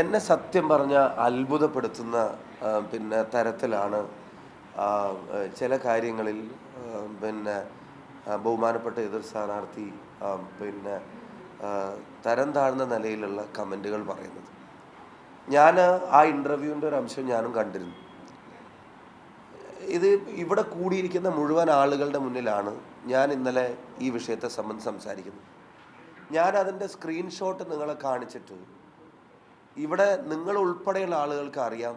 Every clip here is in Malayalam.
എന്നെ സത്യം പറഞ്ഞ അത്ഭുതപ്പെടുത്തുന്ന പിന്നെ തരത്തിലാണ് ചില കാര്യങ്ങളിൽ പിന്നെ ബഹുമാനപ്പെട്ട എതിർ സ്ഥാനാർത്ഥി പിന്നെ തരം താഴ്ന്ന നിലയിലുള്ള കമന്റുകൾ പറയുന്നത്. ഞാൻ ആ ഇന്റർവ്യൂവിന്റെ ഒരു അംശം ഞാനും കണ്ടിരുന്നു. ഇത് ഇവിടെ കൂടിയിരിക്കുന്ന മുഴുവൻ ആളുകളുടെ മുന്നിലാണ് ഞാൻ ഇന്നലെ ഈ വിഷയത്തെ സംബന്ധിച്ച് സംസാരിക്കുന്നത്. ഞാൻ അതിന്റെ സ്ക്രീൻഷോട്ട് നിങ്ങളെ കാണിച്ചിട്ട് ഇവിടെ നിങ്ങൾ ഉൾപ്പെടെയുള്ള ആളുകൾക്ക് അറിയാം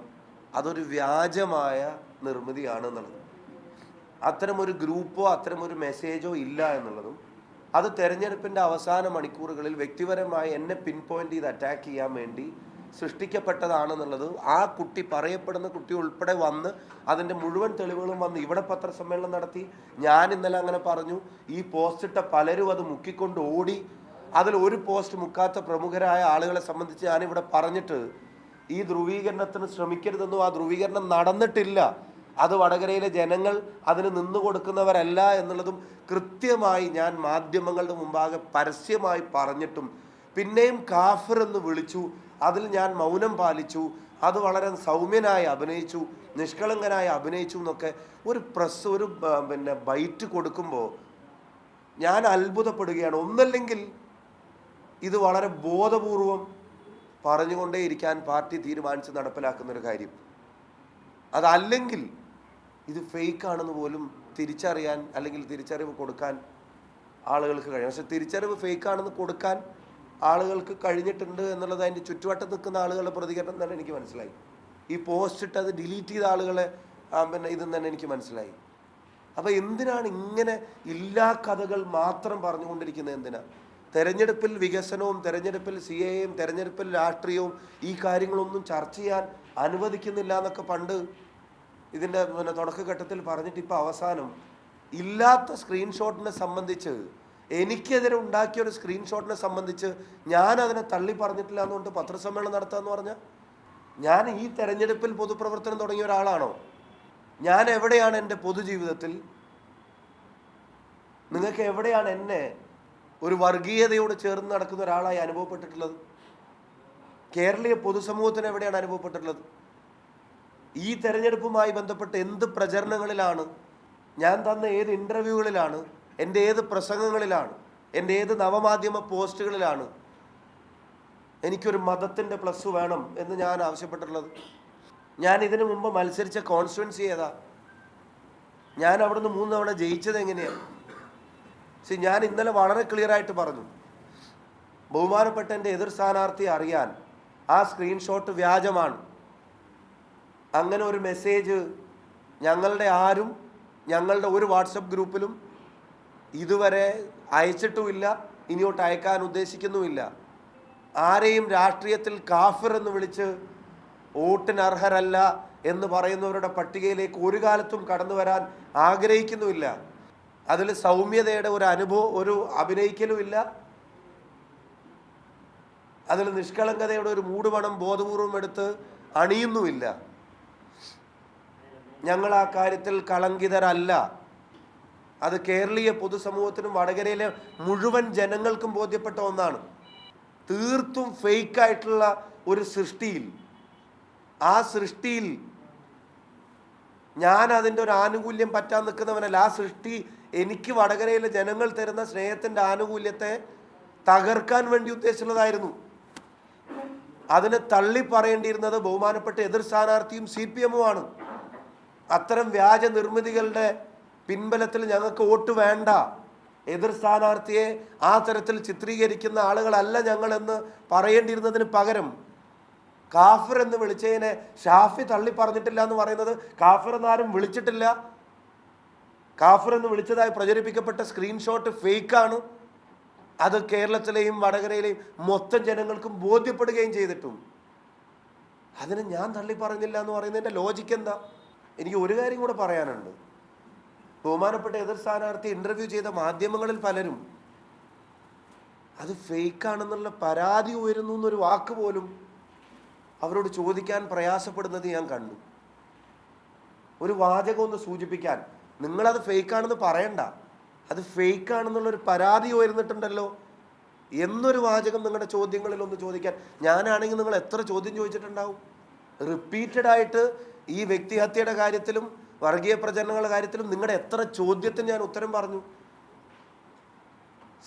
അതൊരു വ്യാജമായ നിർമ്മിതിയാണ് എന്നുള്ളത്. അത്തരമൊരു ഗ്രൂപ്പോ അത്തരമൊരു മെസ്സേജോ ഇല്ല എന്നുള്ളതും അത് തെരഞ്ഞെടുപ്പിന്റെ അവസാന മണിക്കൂറുകളിൽ വ്യക്തിപരമായി എന്നെ പിൻ പോയിന്റ് ചെയ്ത് അറ്റാക്ക് ചെയ്യാൻ വേണ്ടി സൃഷ്ടിക്കപ്പെട്ടതാണെന്നുള്ളത് ആ കുട്ടി പറയപ്പെടുന്ന കുട്ടി ഉൾപ്പെടെ വന്ന് അതിന്റെ മുഴുവൻ തെളിവുകളും വന്ന് ഇവിടെ പത്രസമ്മേളനം നടത്തി. ഞാൻ ഇന്നലെ അങ്ങനെ പറഞ്ഞു. ഈ പോസ്റ്റ് ഇട്ട പലരും അത് മുക്കിക്കൊണ്ട് ഓടി അതിൽ ഒരു പോസ്റ്റ് മുക്കാത്ത പ്രമുഖരായ ആളുകളെ സംബന്ധിച്ച് ഞാനിവിടെ പറഞ്ഞിട്ട് ഈ ധ്രുവീകരണത്തിന് ശ്രമിക്കരുതെന്നും ആ ധ്രുവീകരണം നടന്നിട്ടില്ല. അത് വടകരയിലെ ജനങ്ങൾ അതിന് നിന്നു കൊടുക്കുന്നവരല്ല എന്നുള്ളതും കൃത്യമായി ഞാൻ മാധ്യമങ്ങളുടെ മുമ്പാകെ പരസ്യമായി പറഞ്ഞിട്ടും പിന്നെയും കാഫർ എന്ന് വിളിച്ചു. അതിൽ ഞാൻ മൗനം പാലിച്ചു. അത് വളരെ സൗമ്യനായി അഭിനയിച്ചു. നിഷ്കളങ്കനായി അഭിനയിച്ചു എന്നൊക്കെ ഒരു പ്രസ് ഒരു പിന്നെ ബൈറ്റ് കൊടുക്കുമ്പോൾ ഞാൻ അത്ഭുതപ്പെടുകയാണ്. ഒന്നല്ലെങ്കിൽ ഇത് വളരെ ബോധപൂർവം പറഞ്ഞുകൊണ്ടേയിരിക്കാൻ പാർട്ടി തീരുമാനിച്ച് നടപ്പിലാക്കുന്ന ഒരു കാര്യം. അതല്ലെങ്കിൽ ഇത് ഫേക്ക് ആണെന്ന് പോലും തിരിച്ചറിയാൻ അല്ലെങ്കിൽ തിരിച്ചറിവ് കൊടുക്കാൻ ആളുകൾക്ക് കഴിയും. പക്ഷെ തിരിച്ചറിവ് ഫേക്ക് ആണെന്ന് കൊടുക്കാൻ ആളുകൾക്ക് കഴിഞ്ഞിട്ടുണ്ട് എന്നുള്ളത് അതിന്റെ ചുറ്റുവട്ടത്ത് നിൽക്കുന്ന ആളുകളുടെ പ്രതികരണം തന്നെ എനിക്ക് മനസ്സിലായി. ഈ പോസ്റ്റ് ഇട്ട് അത് ഡിലീറ്റ് ചെയ്ത ആളുകളെ പിന്നെ ഇതെന്ന് തന്നെ എനിക്ക് മനസ്സിലായി. അപ്പോൾ എന്തിനാണ് ഇങ്ങനെ ഇല്ലാ കഥകൾ മാത്രം പറഞ്ഞുകൊണ്ടിരിക്കുന്നത് എന്തിനാ? തെരഞ്ഞെടുപ്പിൽ വികസനവും തെരഞ്ഞെടുപ്പിൽ സി എയും തെരഞ്ഞെടുപ്പിൽ രാഷ്ട്രീയവും ഈ കാര്യങ്ങളൊന്നും ചർച്ച ചെയ്യാൻ അനുവദിക്കുന്നില്ല എന്നൊക്കെ പണ്ട് ഇതിന്റെ പിന്നെ തുടക്കഘട്ടത്തിൽ പറഞ്ഞിട്ട് ഇപ്പോൾ അവസാനം ഇല്ലാത്ത സ്ക്രീൻഷോട്ടിനെ സംബന്ധിച്ച് എനിക്കെതിരെ ഉണ്ടാക്കിയ ഒരു സ്ക്രീൻഷോട്ടിനെ സംബന്ധിച്ച് ഞാൻ അതിനെ തള്ളി പറഞ്ഞിട്ടില്ല എന്നുകൊണ്ട് പത്രസമ്മേളനം നടത്താമെന്ന് പറഞ്ഞാൽ ഞാൻ ഈ തെരഞ്ഞെടുപ്പിൽ പൊതുപ്രവർത്തനം തുടങ്ങിയ ഒരാളാണോ? ഞാൻ എവിടെയാണ് എന്റെ പൊതുജീവിതത്തിൽ? നിങ്ങൾക്ക് എവിടെയാണ് എന്നെ ഒരു വർഗീയതയോട് ചേർന്ന് നടക്കുന്ന ഒരാളായി അനുഭവപ്പെട്ടിട്ടുള്ളത്? കേരളീയ പൊതുസമൂഹത്തിന് എവിടെയാണ് അനുഭവപ്പെട്ടിട്ടുള്ളത്? ഈ തെരഞ്ഞെടുപ്പുമായി ബന്ധപ്പെട്ട് എന്ത് പ്രചരണങ്ങളിലാണ്? ഞാൻ തന്ന ഏത് ഇന്റർവ്യൂകളിലാണ് എന്റെ ഏത് പ്രസംഗങ്ങളിലാണ്? എന്റെ ഏത് നവമാധ്യമ പോസ്റ്റുകളിലാണ്? എനിക്കൊരു മതത്തിന്റെ പ്ലസ് വേണം എന്ന് ഞാൻ ആവശ്യപ്പെട്ടിട്ടുള്ളത്. ഞാൻ ഇതിനു മുമ്പ് മത്സരിച്ച കോൺസ്റ്റുവൻസി ഏതാ? ഞാൻ അവിടുന്ന് മൂന്ന് തവണ ജയിച്ചത് എങ്ങനെയാണ് പക്ഷെ ഞാൻ ഇന്നലെ വളരെ ക്ലിയർ ആയിട്ട് പറഞ്ഞു. ബഹുമാനപ്പെട്ട എന്റെ എതിർ സ്ഥാനാർത്ഥി അറിയാൻ ആ സ്ക്രീൻഷോട്ട് വ്യാജമാണ്. അങ്ങനെ ഒരു മെസ്സേജ് ഞങ്ങളുടെ ആരും ഞങ്ങളുടെ ഒരു വാട്സപ്പ് ഗ്രൂപ്പിലും ഇതുവരെ അയച്ചിട്ടുമില്ല ഇനിയോട്ട് അയക്കാൻ ഉദ്ദേശിക്കുന്നുമില്ല. ആരെയും രാഷ്ട്രീയത്തിൽ കാഫിർ എന്ന് വിളിച്ച് വോട്ടിന് അർഹരല്ല എന്ന് പറയുന്നവരുടെ പട്ടികയിലേക്ക് ഒരു കാലത്തും കടന്നു വരാൻ ആഗ്രഹിക്കുന്നുമില്ല. അതിൽ സൗമ്യതയുടെ ഒരു അനുഭവം ഒരു അഭിനയിക്കലും ഇല്ല. അതിൽ നിഷ്കളങ്കതയുടെ ഒരു മൂടുപണം ബോധപൂർവം എടുത്ത് അണിയുന്നുമില്ല. ഞങ്ങൾ ആ കാര്യത്തിൽ കളങ്കിതരല്ല. അത് കേരളീയ പൊതുസമൂഹത്തിനും വടകരയിലെ മുഴുവൻ ജനങ്ങൾക്കും ബോധ്യപ്പെട്ട ഒന്നാണ്. തീർത്തും ഫേക്ക് ആയിട്ടുള്ള ഒരു സൃഷ്ടിയിൽ. ആ സൃഷ്ടിയിൽ ഞാൻ അതിന്റെ ഒരു ആനുകൂല്യം പറ്റാൻ നിൽക്കുന്നവനല്ല. ആ സൃഷ്ടി എനിക്ക് വടകരയിലെ ജനങ്ങൾ തരുന്ന സ്നേഹത്തിന്റെ ആനുകൂല്യത്തെ തകർക്കാൻ വേണ്ടി ഉദ്ദേശിച്ചുള്ളതായിരുന്നു അതിനെ തള്ളി പറയേണ്ടിയിരുന്നത് ബഹുമാനപ്പെട്ട എതിർ സ്ഥാനാർത്ഥിയും സി പി എമ്മുമാണ്. അത്തരം വ്യാജ നിർമ്മിതികളുടെ പിൻബലത്തിൽ ഞങ്ങൾക്ക് വോട്ട് വേണ്ട. എതിർ സ്ഥാനാർത്ഥിയെ ആ തരത്തിൽ ചിത്രീകരിക്കുന്ന ആളുകളല്ല ഞങ്ങളെന്ന് പറയേണ്ടിയിരുന്നതിന് പകരം കാഫിർ എന്ന് വിളിച്ചതിനെ ഷാഫി തള്ളി പറഞ്ഞിട്ടില്ല എന്ന് പറയുന്നത് കാഫിർ എന്നാരും വിളിച്ചിട്ടില്ല. കാഫിർ എന്ന് വിളിച്ചതായി പ്രചരിപ്പിക്കപ്പെട്ട സ്ക്രീൻഷോട്ട് ഫേക്കാണ്. അത് കേരളത്തിലെയും വടകരയിലെയും മൊത്തം ജനങ്ങൾക്കും ബോധ്യപ്പെടുകയും ചെയ്തിട്ടും. അതിന് ഞാൻ തള്ളി പറഞ്ഞില്ല എന്ന് പറയുന്നതിന്റെ ലോജിക്ക് എന്താ? എനിക്ക് ഒരു കാര്യം കൂടെ പറയാനുണ്ട്. ബഹുമാനപ്പെട്ട എതിർ സ്ഥാനാർത്ഥി ഇന്റർവ്യൂ ചെയ്ത മാധ്യമങ്ങളിൽ പലരും അത് ഫേക്കാണെന്നുള്ള പരാതി ഉയരുന്നു എന്നൊരു വാക്ക് പോലും അവരോട് ചോദിക്കാൻ പ്രയാസപ്പെടുന്നത് ഞാൻ കണ്ടു. ഒരു വാചകം ഒന്ന് സൂചിപ്പിക്കാൻ. നിങ്ങളത് ഫേക്കാണെന്ന് പറയണ്ട. അത് ഫേക്കാണെന്നുള്ളൊരു പരാതി ഉയർന്നിട്ടുണ്ടല്ലോ. എന്നൊരു വാചകം നിങ്ങളുടെ ചോദ്യങ്ങളിൽ ഒന്ന് ചോദിക്കാൻ. ഞാനാണെങ്കിൽ നിങ്ങൾ എത്ര ചോദ്യം ചോദിച്ചിട്ടുണ്ടാവും? റിപ്പീറ്റഡ് ആയിട്ട് ഈ വ്യക്തിഹത്യയുടെ കാര്യത്തിലും വർഗീയ പ്രചരണങ്ങളുടെ കാര്യത്തിലും നിങ്ങളുടെ എത്ര ചോദ്യത്തിന് ഞാൻ ഉത്തരം പറഞ്ഞു?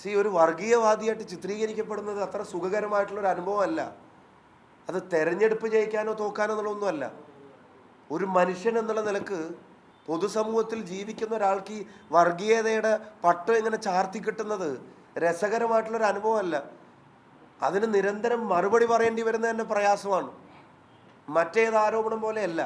സി ഒരു വർഗീയവാദിയായിട്ട് ചിത്രീകരിക്കപ്പെടുന്നത് അത്ര സുഖകരമായിട്ടുള്ള ഒരു അനുഭവമല്ല. അത് തെരഞ്ഞെടുപ്പ് ജയിക്കാനോ തോക്കാനോ എന്നുള്ളതൊന്നുമല്ല. ഒരു മനുഷ്യൻ എന്നുള്ള നിലയ്ക്ക് പൊതുസമൂഹത്തിൽ ജീവിക്കുന്ന ഒരാൾക്ക് ഈ വർഗീയതയുടെ പട്ടം ഇങ്ങനെ ചാർത്തി കിട്ടുന്നത് രസകരമായിട്ടുള്ളൊരു അനുഭവമല്ല. അതിന് നിരന്തരം മറുപടി പറയേണ്ടി വരുന്നത് തന്നെ പ്രയാസമാണ്. മറ്റേത് ആരോപണം പോലെയല്ല.